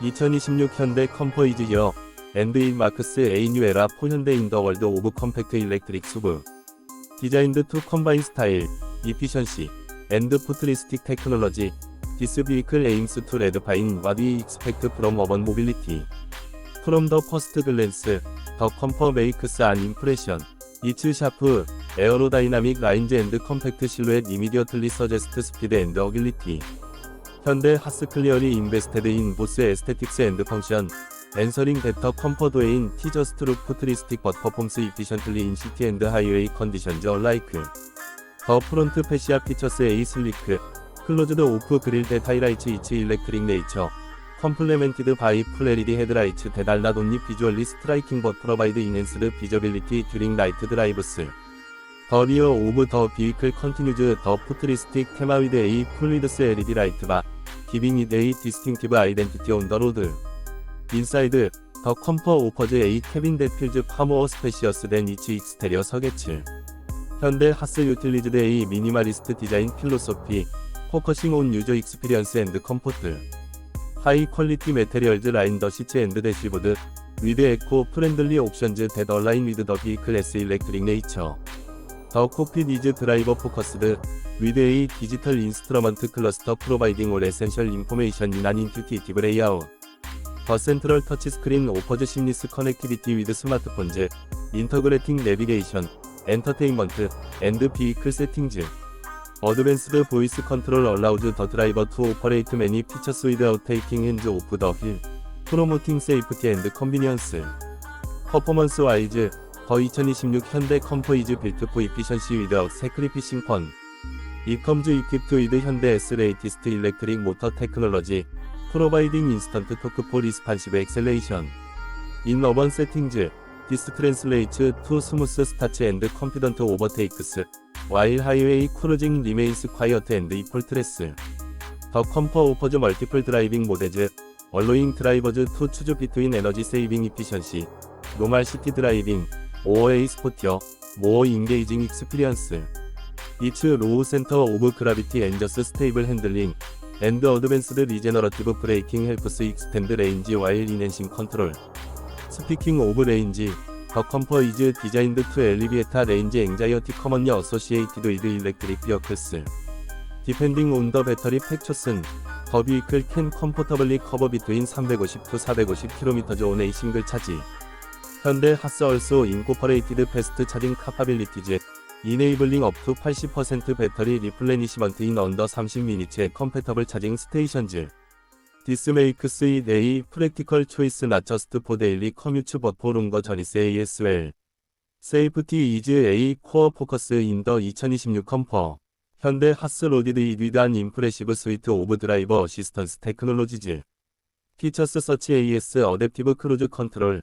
2026 현대 컴포이즈 이어 앤드 인 마크스 A 뉴 에라 포 현대 인더 월드 오브 컴팩트 일렉트릭 수브 디자인드 투 컴바인 스타일 이피션시 앤드 푸트리스틱 테크놀로지 디스 비클 에임스 투 레드파인 와디 익스펙트 프롬 어번 모빌리티. 프롬 더 퍼스트 글랜스 더 컴퍼 메이크스 안 임프레션 이츠 샤프 에어로다이나믹 라인즈 앤드 컴팩트 실루엣 이미디어틀리 서제스트 스피드 앤드 어빌리티 현대 하스 클리어리 인베스테드 인 보스 에스테틱스 앤드 펑션 앤서링 베터 컴퍼드웨인 티저스트 루프 트리스틱 버 퍼폼스 이피션틀리 인 시티 앤드 하이웨이 컨디션즈 얼라이크 더 프론트 페시아 피처스 에이 슬리크 클로즈드 오프 그릴 데 타이라이츠 이츠 일렉트릭 네이처 컴플레멘티드 바이 플레리디 헤드라이츠 데달나 돈니 비주얼리 스트라이킹 버 프로바이드 인핸스드 비저빌리티 듀링 라이트 드라이브스 더 리어 오브 더 비위클 컨티뉴즈 더 푸트리스틱 테마 위드 에이 풀리드스 LED 라이트 바 기빙 이드 에이 디스팅티브 아이덴티티 온 더 로드 인사이드 더 컴퍼 오퍼즈 에이 케빈 데필즈 파모어 스페시어스 댄 이치 익스테리어 서게츠 현대 하스 유틸리즈드 에이 미니멀리스트 디자인 필로소피 포커싱 온 유저 익스피리언스 앤드 컴포트 하이 퀄리티 메테리얼즈 라인 더 시츠 앤드 대시보드 위드 에코 프렌들리 옵션즈 데드 얼라인 위드 더 비클 S 일렉트릭 네이처 더 코핏 이즈 드라이버 포커스드 위드 에이 디지털 인스트러먼트 클러스터 프로바이딩 올 에센셜 인포메이션 인 안 인투티티브 레이아웃. 더 센트럴 터치 스크린 오퍼즈 심리스 커넥티비티 위드 스마트폰즈 인터그레팅 내비게이션 엔터테인먼트 앤드 비이클 세팅즈. 어드밴스드 보이스 컨트롤 얼라우즈 더 드라이버 투 오퍼레이트 매니 피처스 위드아웃 테이킹 핸즈 오프 더힐 프로모팅 세이프티 앤드 컨비니언스. 퍼포먼스 와이즈 더 2026 현대 컴포이즈 빌트 포 이피션시 위드아웃 세크리피싱 펀. 이컴즈 이퀴프트 위드 현대 S 레이티스트 일렉트릭 모터 테크놀로지 프로바이딩 인스턴트 토크 포 리스판시브 엑셀레이션. 인 어번 세팅즈 디스 트랜슬레이츠 투 스무스 스타츠 앤드 컨피던트 오버테이크스 와일 하이웨이 크루징 리메인스 콰이어트 앤드 이폴 트레스. 더 컴퍼 오퍼즈 멀티플 드라이빙 모데즈 얼로잉 드라이버즈 투 추즈 비트윈 에너지 세이빙 이피션시 노말 시티 드라이빙 OA 스포티어 모어 인게이징 익스피리언스 이츠 로우 센터 오브 그라비티 엔저스 스테이블 핸들링 앤드 어드밴스드 리제너러티브 브레이킹 헬프스 익스텐드 레인지 와일 이넨싱 컨트롤 스피킹 오브 레인지 더 컴퍼 이즈 디자인드 투 엘리비에타 레인지 앵자이어티 커먼리 어소시에이티드 위드 일렉트릭 비어클스 디펜딩 온 더 배터리 팩처슨 더 비이클 캔 컴포터블리 커버 비트윈 350 to 450km 온 에이 싱글 차지 현대 하스 얼소 인코퍼레이티드 패스트 차징 카파빌리티즈 이네이블링 업투 80% 배터리 리플레니시먼트 인 언더 30미니츠의 컴패터블 차징 스테이션즈. 디스 메이크스 이 네이 프랙티컬 초이스 나처스트 포 데일리 커뮤츠 버포 롱거 저니스 AS웰 세이프티 이즈 A 코어 포커스 인 더 2026 컴퍼. 현대 하스 로디드 이디단 임프레시브 스위트 오브 드라이버 어시스턴스 테크놀로지즈. 피처스 서치 AS 어댑티브 크루즈 컨트롤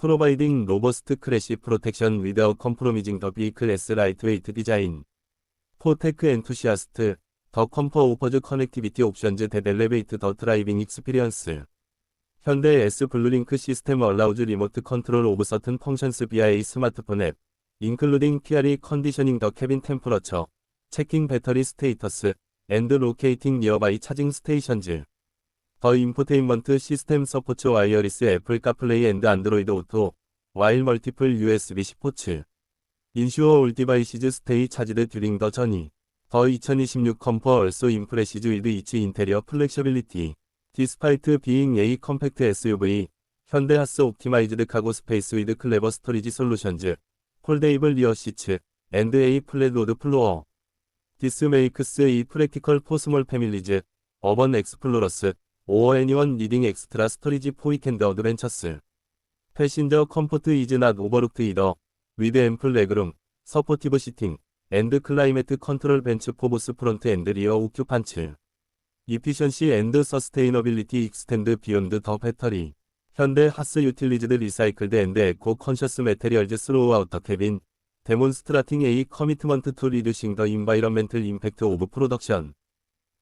프로바이딩 로버스트 크래시 프로텍션 위드아웃 컴프로미징 더 S 라이트웨이트 디자인 포테크 엔투시아스트 더 컴퍼 오퍼즈 커넥티비티 옵션즈 데 엘레베이트 더 드라이빙 익스피리언스 현대 S 블루링크 시스템 얼라우즈 리모트 컨트롤 오브 서튼 펑션스 via 스마트폰 앱 인클루딩 PRE 컨디셔닝 더 캐빈 템퍼러처 체 더 인포테인먼트 시스템 서포츠 와이어리스 애플 카플레이 앤드 안드로이드 오토 와일 멀티플 USB 스포츠. 인슈어 올 디바이시즈 스테이 차지드 듀링 더 저니 더2026 컴퍼 얼소 인프레시즈 위드 이치 인테리어 플렉셔빌리티. 디스파이트 비잉 A 컴팩트 SUV 현대 하스 옵티마이즈드 카고 스페이스 위드 클레버 스토리지 솔루션즈 폴데이블 리어 시츠 앤드 A 플랫 로드 플로어. 디스 메이크스 이 프랙티컬 포스몰 패밀리즈 어번 엑스플로러스 오어 애니원 리딩 엑스트라 스토리지 포이캔드 어드벤처스. 패신저 컴포트 이즈 낫 오버룩트 이더. 위드 앰플 레그룸. 서포티브 시팅. 앤드 클라이메트 컨트롤 벤츠 포보스 프론트 앤드 리어 오큐판츠 이피션시 앤드 서스테이너빌리티 익스텐드 비욘드 더 배터리. 현대 하스 유틸리즈드 리사이클드 앤드 에코 컨셔스 메테리얼즈 스로우 아우터 캐빈. 데몬스트라팅 A 커미트먼트 투 리듀싱 더 인바이런멘틀 임팩트 오브 프로덕션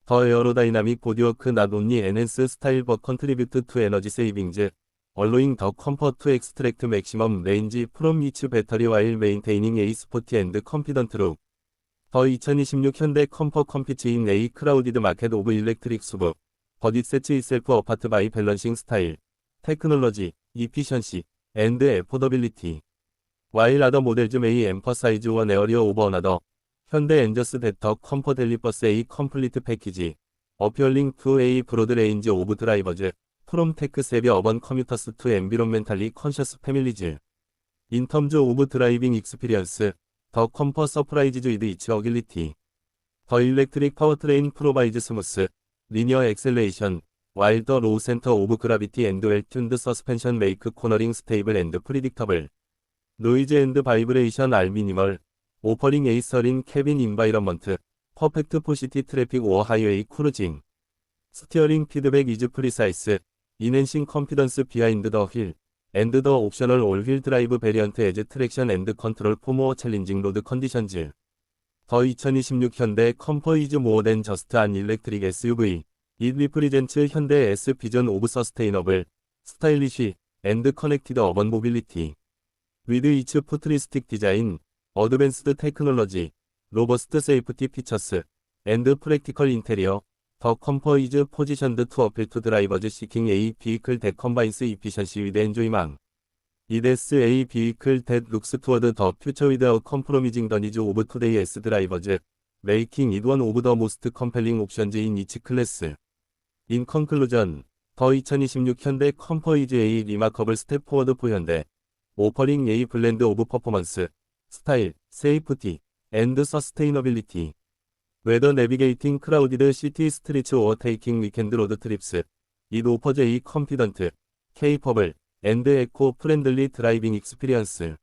더 에어로다이나믹 보디워크 낫 온리 엔핸스 스타일 버 컨트리뷰트 투 에너지 세이빙즈 얼로잉 더 컴퍼트 투 엑스트랙트 맥시멈 레인지 프롬 이츠 배터리 와일 메인테이닝 A 스포티 앤드 컴피던트 룩 더 2026 현대 컴퍼 컴피츠인 A 크라우디드 마켓 오브 일렉트릭 수브 버디 세츠 이셀프 어파트 바이 밸런싱 스타일. 테크놀로지 이피션시 앤드 에포더빌리티. 와일 아더 모델즈 메이 엠퍼사이즈 원 에어리어 오버 어나더 현대 엔저스 데터 컴퍼 델리버스 A 컴플리트 패키지 어피얼링 투 A 브로드 레인지 오브 드라이버즈 프롬 테크 세비 어번 커뮤터스 투 엠비론멘탈리 컨셔스 패밀리즈 인 텀즈 오브 드라이빙 익스피리언스 더 컴퍼 서프라이즈즈 위드 이츠 어길리티 더 일렉트릭 파워트레인 프로바이즈 스무스 리니어 엑셀레이션 와일 더 로우 센터 오브 그라비티 앤드 웰 튠드 서스펜션 메이크 코너링 스테이블 앤드 프리딕터블 노이즈 앤드 바이브레이션 알 미니멀 오퍼링 에이서린 캐빈 인바이런먼트 퍼펙트 포시티 트래픽 오어 하이웨이 크루징 스티어링 피드백 이즈 프리사이스 인핸싱 컴피던스 비하인드 더휠 앤드 더 옵셔널 올휠 드라이브 베리언트 에즈 트랙션 앤드 컨트롤 포모어 챌린징 로드 컨디션즈. 더 2026 현대 컴퍼 이즈 모어 댄 저스트 안 일렉트릭 SUV 잇 리프리젠츠 현대 S 비전 오브 서스테이너블 스타일리쉬 앤드 커넥티드 어번 모빌리티. 위드 이츠 푸트리스틱 디자인 어드밴스드 테크놀로지 로버스트 세이프티 피처스 앤드 프랙티컬 인테리어 더 컴퍼 이즈 포지션드 투 어필 투 드라이버즈 시킹 A 비이클 대 컴바인스 이피션시 위드 엔조이망 이데스 A 비이클 대 룩스 투어드 더 퓨처 위드 어 컴프로미징 더 니즈 오브 투데이 S 드라이버즈 메이킹 잇원 오브 더 모스트 컴펠링 옵션즈 인 이치 클래스 인 컨클루전 더 2026 현대 컴퍼 이즈 A 리마커블 스텝 포워드 포 현대 오퍼링 A 블렌드 오브 퍼포먼스 스타일, 세이프티, 앤드 서스테이너빌리티. 웨더 내비게이팅 크라우디드 시티 스트리츠 오어테이킹 위켄드 로드 트립스. 잇 오퍼즈 이 컨피던트, 케이퍼블, 앤드 에코 프렌들리 드라이빙 익스피리언스.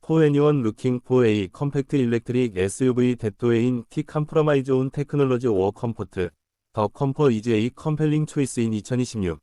포 애니원 루킹 포 A 컴팩트 일렉트릭 SUV 데토웨인 T 컴프로마이즈 온 테크놀로지 오어 컴포트. 더 컴퍼 이즈 A 컴펠링 초이스 인 2026.